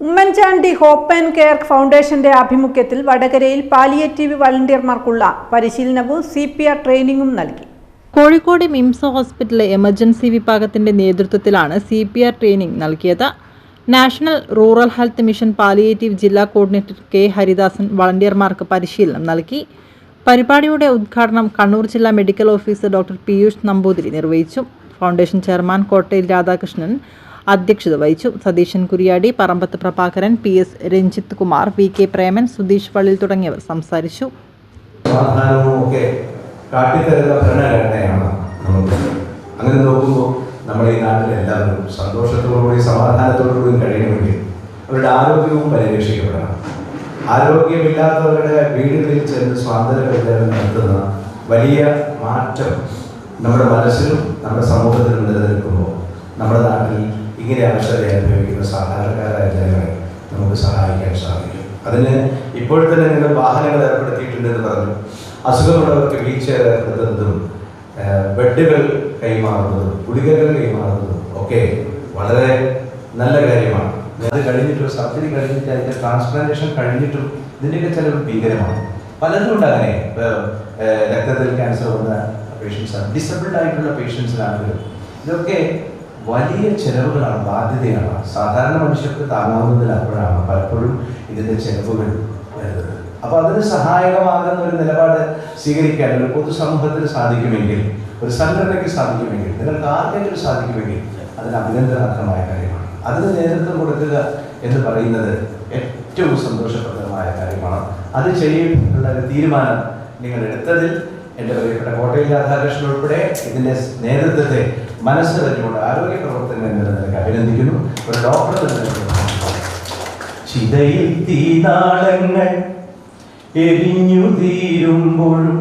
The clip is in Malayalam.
ഉമ്മൻചാണ്ടി ഹോപ്പ് ആൻഡ് കെയർ ഫൗണ്ടേഷന്റെ ആഭിമുഖ്യത്തിൽ വടകരയിൽ പാലിയേറ്റീവ് വളണ്ടിയർമാർക്കുള്ള പരിശീലനവും സി പി ആർ ട്രെയിനിങ്ങും നൽകി. കോഴിക്കോട് മിംസ് ഹോസ്പിറ്റലിലെ എമർജൻസി വിഭാഗത്തിന്റെ നേതൃത്വത്തിലാണ് സി പി ആർ ട്രെയിനിങ് നൽകിയത്. National rural health mission palliative ജില്ലാ കോർഡിനേറ്റർ കെ ഹരിദാസൻ വളണ്ടിയർമാർക്ക് പരിശീലനം നൽകി. പരിപാടിയുടെ ഉദ്ഘാടനം കണ്ണൂർ ജില്ലാ medical officer doctor Piyush Namboothiri നിർവഹിച്ചു. ഫൗണ്ടേഷൻ ചെയർമാൻ കോട്ടയിൽ രാധാകൃഷ്ണൻ അധ്യക്ഷത വഹിച്ചു. Satheesan Kuriyadi Parambath Prabhakaran P S Ranjith Kumar V K Preman Sudheesh Palli തുടങ്ങിയവർ സംസാരിച്ചു. കാട്ടിത്തരുന്ന ഭരണഘടനയാണ് നമുക്ക്. അങ്ങനെ നോക്കുമ്പോൾ നമ്മുടെ ഈ നാട്ടിലെല്ലാവരും സന്തോഷത്തോടുകൂടി സമാധാനത്തോടുകൂടി കഴിയണമെങ്കിൽ അവരുടെ ആരോഗ്യവും പരിരക്ഷിക്കപ്പെടണം. ആരോഗ്യമില്ലാത്തവരുടെ വീടുകളിൽ ചെന്ന് സ്വാതന്ത്ര്യ പ്രചാരണം നടത്തുന്ന വലിയ മാറ്റം നമ്മുടെ മനസ്സിലും നമ്മുടെ സമൂഹത്തിലും നിലനിൽക്കുമ്പോൾ നമ്മുടെ ഇങ്ങനെ അവസരം അനുഭവിക്കുന്ന സാധാരണക്കാരായ ജനങ്ങളെ നമുക്ക് സഹായിക്കാൻ സാധിക്കും. അതിന് ഇപ്പോൾ തന്നെ നിങ്ങൾ വാഹനങ്ങൾ ഏർപ്പെടുത്തിയിട്ടുണ്ടെന്ന് പറഞ്ഞു. അസുഖമുള്ളവർക്ക് വീൽ ഏർപ്പെടുത്തുന്നതും ബെഡുകൾ കൈമാറുന്നതും ഗുളികകൾ കൈമാറുന്നതും ഒക്കെ വളരെ നല്ല കാര്യമാണ്. അത് കഴിഞ്ഞിട്ടും സർജറി കഴിഞ്ഞിട്ട് അതിന്റെ ട്രാൻസ്പ്ലാന്റേഷൻ കഴിഞ്ഞിട്ടും ഇതിന്റെയൊക്കെ ചിലവ് ഭീകരമാണ്. പലതും ഉണ്ട് അങ്ങനെ. രക്തത്തിൽ ക്യാൻസർ വന്ന പേഷ്യൻസ് ഡിസബിൾഡ് ആയിട്ടുള്ള പേഷ്യൻസിനാണെങ്കിലും ഇതൊക്കെ വലിയ ചെലവുകളാണ് ബാധ്യതയാണ്. സാധാരണ മനുഷ്യർക്ക് താങ്ങാവുന്നതിലപ്പോഴാണ് പലപ്പോഴും ഇതിന്റെ ചെലവുകൾ വരുന്നത് അപ്പോൾ അതിന് സഹായകമാകുന്ന ഒരു നിലപാട് സ്വീകരിക്കാൻ ഒരു പൊതുസമൂഹത്തിന് സാധിക്കുമെങ്കിൽ ഒരു സംഘടനയ്ക്ക് സാധിക്കുമെങ്കിൽ നിങ്ങൾക്ക് ആർക്കെങ്കിലും സാധിക്കുമെങ്കിൽ അതിന് അഭിനന്ദനാർഹമായ കാര്യമാണ്. അതിന് നേതൃത്വം കൊടുക്കുക എന്ന് പറയുന്നത് ഏറ്റവും സന്തോഷപ്രദമായ കാര്യമാണ്. അത് ചെയ്യുന്നുള്ള ഒരു തീരുമാനം നിങ്ങൾ എടുത്തതിൽ എന്റെ പ്രിയപ്പെട്ട കോട്ടയിൽ രാധാകൃഷ്ണൻ ഉൾപ്പെടെ ഇതിന്റെ നേതൃത്വത്തെ മനസ്സറിഞ്ഞുകൊണ്ട് ആരോഗ്യ പ്രവർത്തനം എന്ന നിലയ്ക്ക് അഭിനന്ദിക്കുന്നു. ഒരു ഡോക്ടർ ചിതയിൽ തീനാളങ്ങൾ എരിഞ്ഞു തീരുമ്പോഴും